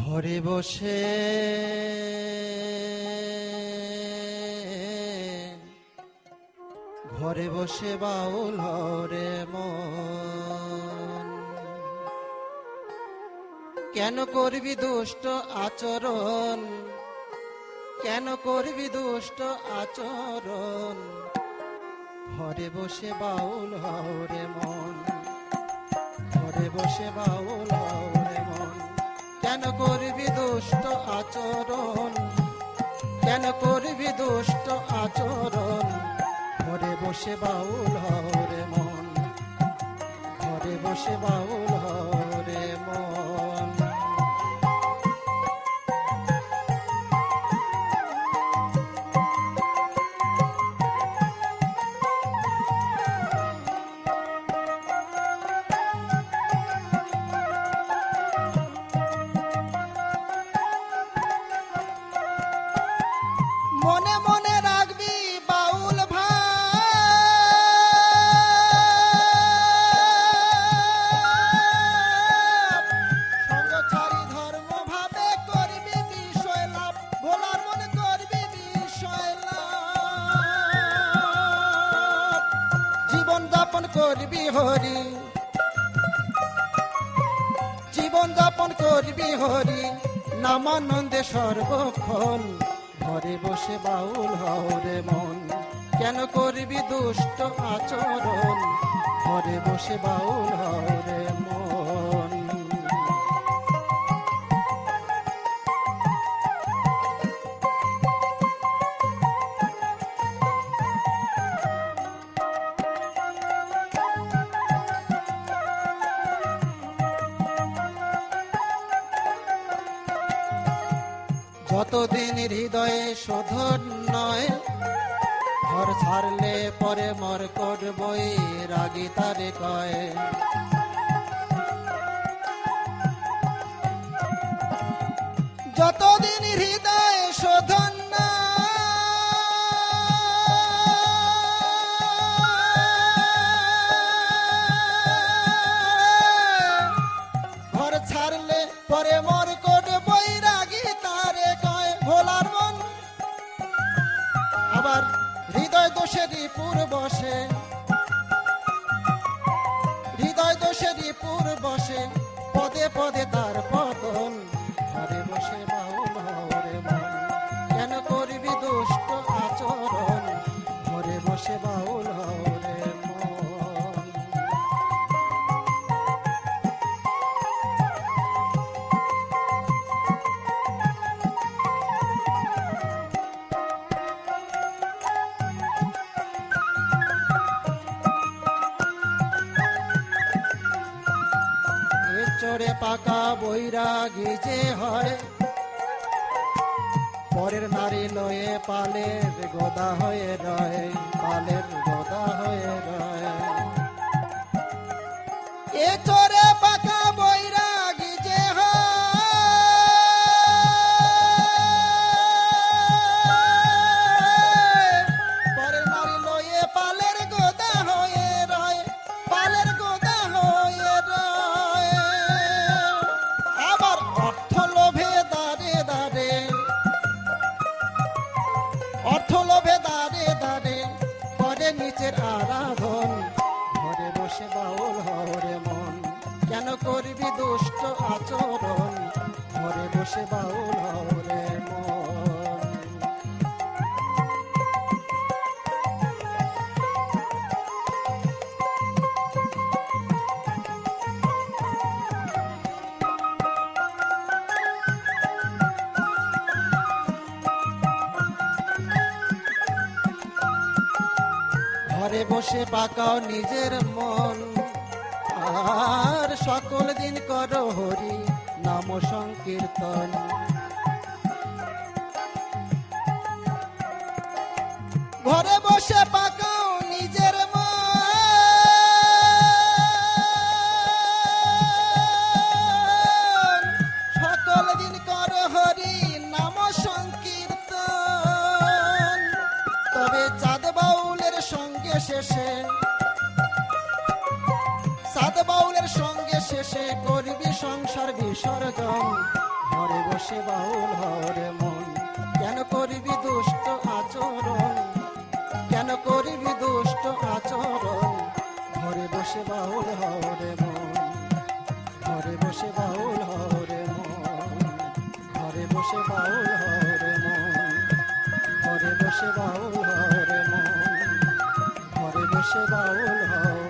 ঘরে বসে ঘরে বসে বাউল হরে মন। কেন করবি দুষ্ট আচরণ? কেন করবি দুষ্ট আচরণ? ঘরে বসে বাউল হরে মন। ঘরে বসে বাউল আচরণ। কেন করবি দুষ্ট আচরণ? ঘরে বসে বাউল হরে মন। ঘরে বসে বাউল হরে মন। মনে মনে রাখবি বাউল ভাব। সঙ্গ ছাড়ি ধর্ম বিষয় লাভ বিষয় লাভ। করবি হরি, জীবন যাপন করবি হরি, নামানন্দে সর্বক্ষণ ঘরে বসে বাউল হরে মন। কেন করবি দুষ্ট আচরণ? ঘরে বসে বাউল হরে যতদিন হৃদয়ে শোধন নয়। ঘর ছাড়লে পরে মর করবই, রাগি তারে কয়। যতদিন হৃদয়ে শোধন ঘর ছাড়লে পরে মর দোষেরই পুর বসে। হৃদয় দোষেরই রিপুর বসে পদে পদে তার পতন ঘরে বসে এ পাকা বৈরাগী যে হয়, পরের নারী লয়ে পালের গদা হয়ে রয়, পালের গদা হয়ে রয়। এ চড়ে লোভে দাঁড়ে দাঁড়ে করে নিচের আরাধন। ঘরে বসে বাউল হরে মন, কেন করবি দুষ্ট আচরণ? ঘরে বসে বাউল হরে বসে পাকাও নিজের মন। আর সকল দিন করো হরি নাম সংকীর্তন। ঘরে বসে পাকাও শেষে করবি সংসার বিসর্জন ঘরে বসে বাউল হরে মন। কেন করিবি দুষ্ট আচরণ? কেন করিবি দুষ্ট আচরণ? ঘরে বসে বাউল হরে মন। ঘরে বসে বাউল হরে মন। ঘরে বসে বাউল হরে মন। ঘরে বসে বাউল হরে মন। ঘরে বসে বাউল